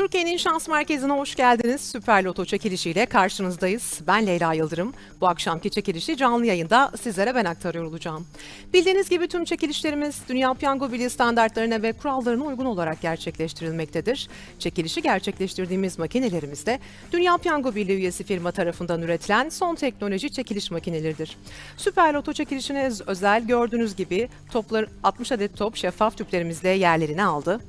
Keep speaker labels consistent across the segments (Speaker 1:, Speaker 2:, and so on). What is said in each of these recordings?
Speaker 1: Türkiye'nin şans merkezine hoş geldiniz. Süper Loto çekilişiyle karşınızdayız. Ben Leyla Yıldırım. Bu akşamki çekilişi canlı yayında sizlere ben aktarıyor olacağım. Bildiğiniz gibi tüm çekilişlerimiz Dünya Piyango Birliği standartlarına ve kurallarına uygun olarak gerçekleştirilmektedir. Çekilişi gerçekleştirdiğimiz makinelerimiz de Dünya Piyango Birliği üyesi firma tarafından üretilen son teknoloji çekiliş makineleridir. Süper Loto çekilişine özel gördüğünüz gibi toplar 60 adet top şeffaf tüplerimizle yerlerini aldı.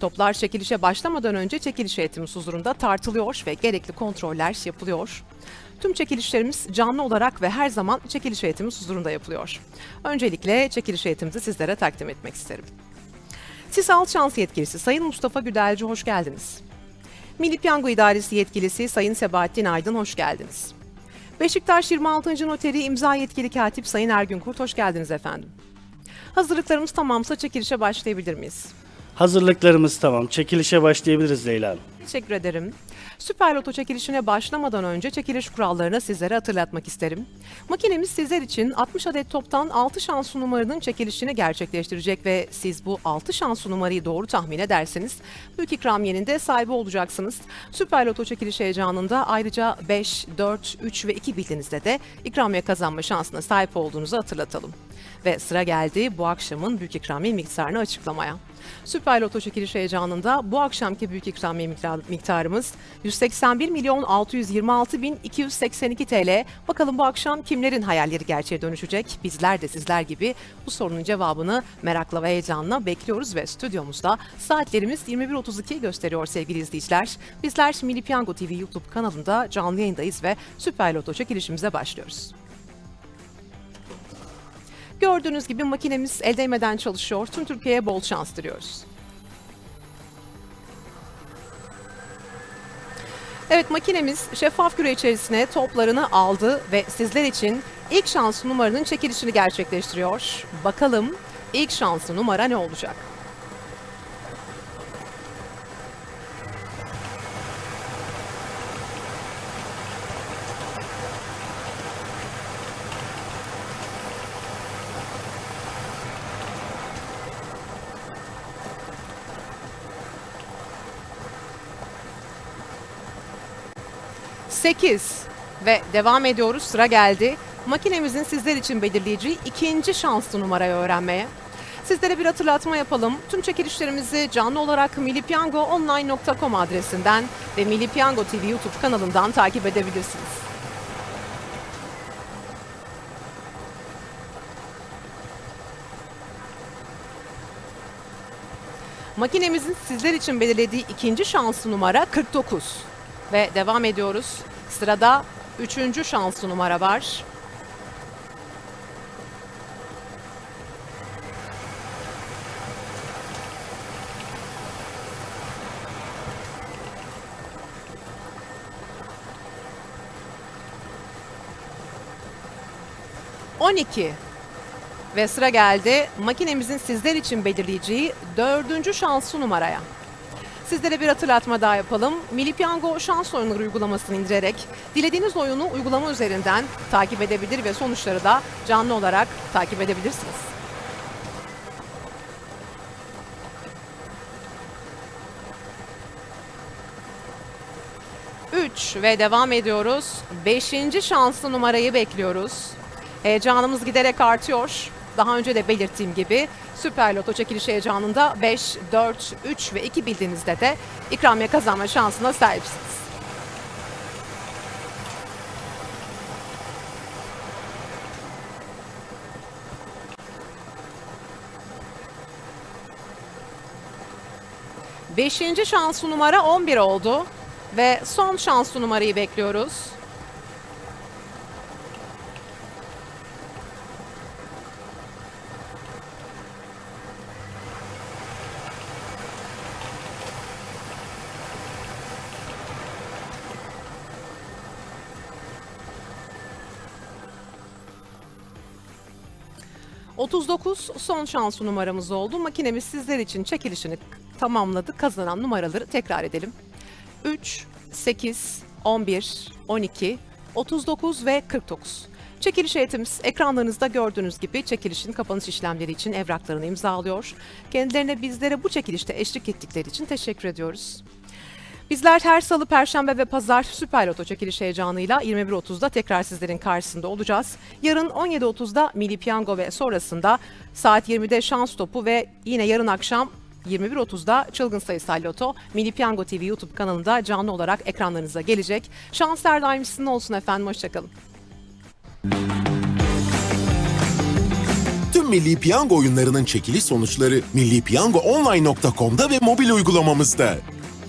Speaker 1: Toplar çekilişe başlamadan önce çekiliş heyetimiz huzurunda tartılıyor ve gerekli kontroller yapılıyor. Tüm çekilişlerimiz canlı olarak ve her zaman çekiliş heyetimiz huzurunda yapılıyor. Öncelikle çekiliş heyetimizi sizlere takdim etmek isterim. Sisal Şans Yetkilisi Sayın Mustafa Güdelci hoş geldiniz. Milli Piyango İdaresi Yetkilisi Sayın Sebahattin Aydın hoş geldiniz. Beşiktaş 26. Noteri İmza Yetkili Katip Sayın Ergün Kurt hoş geldiniz efendim. Hazırlıklarımız tamamsa çekilişe başlayabilir miyiz?
Speaker 2: Hazırlıklarımız tamam. Çekilişe başlayabiliriz Leyla Hanım.
Speaker 1: Teşekkür ederim. Süper Loto çekilişine başlamadan önce çekiliş kurallarını sizlere hatırlatmak isterim. Makinemiz sizler için 60 adet toptan 6 şans numaranın çekilişini gerçekleştirecek ve siz bu 6 şans numarayı doğru tahmin ederseniz büyük ikramiyenin de sahibi olacaksınız. Süper Loto çekiliş heyecanında ayrıca 5, 4, 3 ve 2 bildiğinizde de ikramiye kazanma şansına sahip olduğunuzu hatırlatalım. Ve sıra geldi bu akşamın büyük ikramiye miktarını açıklamaya. Süper Loto çekiliş heyecanında bu akşamki büyük ikramiye miktar- miktarımız 181 milyon 626 bin 282 TL. Bakalım bu akşam kimlerin hayalleri gerçeğe dönüşecek? Bizler de sizler gibi bu sorunun cevabını merakla ve heyecanla bekliyoruz ve stüdyomuzda saatlerimiz 21.32 gösteriyor sevgili izleyiciler. Bizler Milli Piyango TV YouTube kanalında canlı yayındayız ve Süper Loto çekilişimize başlıyoruz. Gördüğünüz gibi makinemiz el değmeden çalışıyor. Tüm Türkiye'ye bol şans diliyoruz. Evet makinemiz şeffaf küre içerisine toplarını aldı ve sizler için ilk şans numaranın çekilişini gerçekleştiriyor. Bakalım ilk şanslı numara ne olacak? Sekiz ve devam ediyoruz. Sıra geldi. Makinemizin sizler için belirleyeceği ikinci şanslı numarayı öğrenmeye. Sizlere bir hatırlatma yapalım. Tüm çekilişlerimizi canlı olarak millipiyangoonline.com adresinden ve Milli Piyango TV YouTube kanalından takip edebilirsiniz. Makinemizin sizler için belirlediği ikinci şanslı numara 49. Ve devam ediyoruz. Sırada üçüncü şanslı numara var. On iki. Ve sıra geldi makinemizin sizler için belirleyeceği dördüncü şanslı numaraya. Sizlere bir hatırlatma daha yapalım. Milli Piyango şans oyunları uygulamasını indirerek dilediğiniz oyunu uygulama üzerinden takip edebilir ve sonuçları da canlı olarak takip edebilirsiniz. Üç ve devam ediyoruz. Beşinci şanslı numarayı bekliyoruz. Heyecanımız giderek artıyor. Daha önce de belirttiğim gibi Süper Loto çekiliş heyecanında 5, 4, 3 ve 2 bildiğinizde de ikramiye kazanma şansına sahipsiniz. Beşinci şanslı numara 11 oldu ve son şanslı numarayı bekliyoruz. ...39 son şansı numaramız oldu. Makinemiz sizler için çekilişini tamamladı. Kazanan numaraları tekrar edelim. 3, 8, 11, 12, 39 ve 49. Çekiliş heyetimiz ekranlarınızda gördüğünüz gibi çekilişin kapanış işlemleri için evraklarını imzalıyor. Kendilerine bizlere bu çekilişte eşlik ettikleri için teşekkür ediyoruz. Bizler her salı, perşembe ve pazar Süper Loto çekiliş heyecanıyla 21.30'da tekrar sizlerin karşısında olacağız. Yarın 17.30'da Milli Piyango ve sonrasında saat 20'de şans topu ve yine yarın akşam 21.30'da Çılgın Sayısal Loto Milli Piyango TV YouTube kanalında canlı olarak ekranlarınıza gelecek. Şanslar daim sizin olsun efendim. Hoşçakalın.
Speaker 3: Tüm Milli Piyango oyunlarının çekiliş sonuçları millipiyangoonline.com'da ve mobil uygulamamızda.